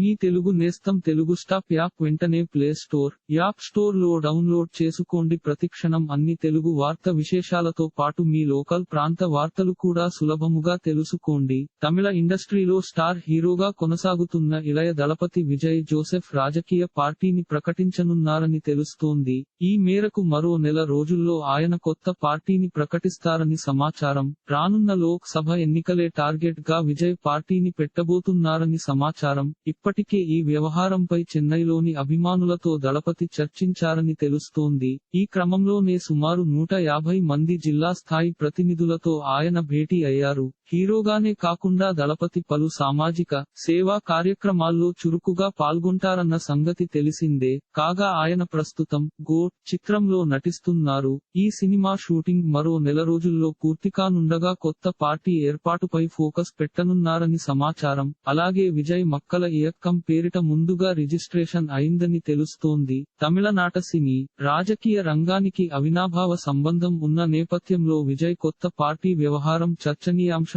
మీ తెలుగు నేస్తం Telugu stop app వెంటనే play store app స్టోర్లో డౌన్లోడ్ చేసుకోండి. ప్రతిక్షణం అన్ని తెలుగు వార్త విశేషాలతో పాటు మీ లోకల్ ప్రాంత వార్తలు కూడా సులభముగా తెలుసుకోండి. తమిళ ఇండస్ట్రీలో స్టార్ హీరోగా కొనసాగుతున్న ఇళయ దళపతి విజయ్ జోసెఫ్ రాజకీయ పార్టీని ప్రకటించనున్నారని తెలుస్తోంది. ఈ మేరకు మరో నెల రోజుల్లో ఆయన కొత్త పార్టీని ప్రకటిస్తారని సమాచారం. రానున్న లోక్ సభ ఎన్నికలే టార్గెట్గా విజయ్ పార్టీని పెట్టబోతున్నారని సమాచారం. ఇప్పటికే ఈ వ్యవహారంపై చెన్నైలోని అభిమానులతో దళపతి చర్చించారని తెలుస్తోంది. ఈ క్రమంలోనే సుమారు నూట యాభై మంది జిల్లా స్థాయి ప్రతినిధులతో ఆయన భేటీ అయ్యారు. హీరోగానే కాకుండా దళపతి పలు సామాజిక సేవా కార్యక్రమాల్లో చురుకుగా పాల్గొంటారన్న సంగతి తెలిసిందే. కాగా ఆయన ప్రస్తుతం గోట్ చిత్రంలో నటిస్తున్నారు. ఈ సినిమా షూటింగ్ మరో నెల రోజుల్లో పూర్తికానుండగా కొత్త పార్టీ ఏర్పాటుపై ఫోకస్ పెట్టనున్నారని సమాచారం. అలాగే విజయ్ మక్కల ఇయక్కం పేరిట ముందుగా రిజిస్ట్రేషన్ అయిందని తెలుస్తోంది. తమిళనాట సినీ రాజకీయ రంగానికి అవినాభావ సంబంధం ఉన్న నేపథ్యంలో విజయ్ కొత్త పార్టీ వ్యవహారం చర్చనీయాంశం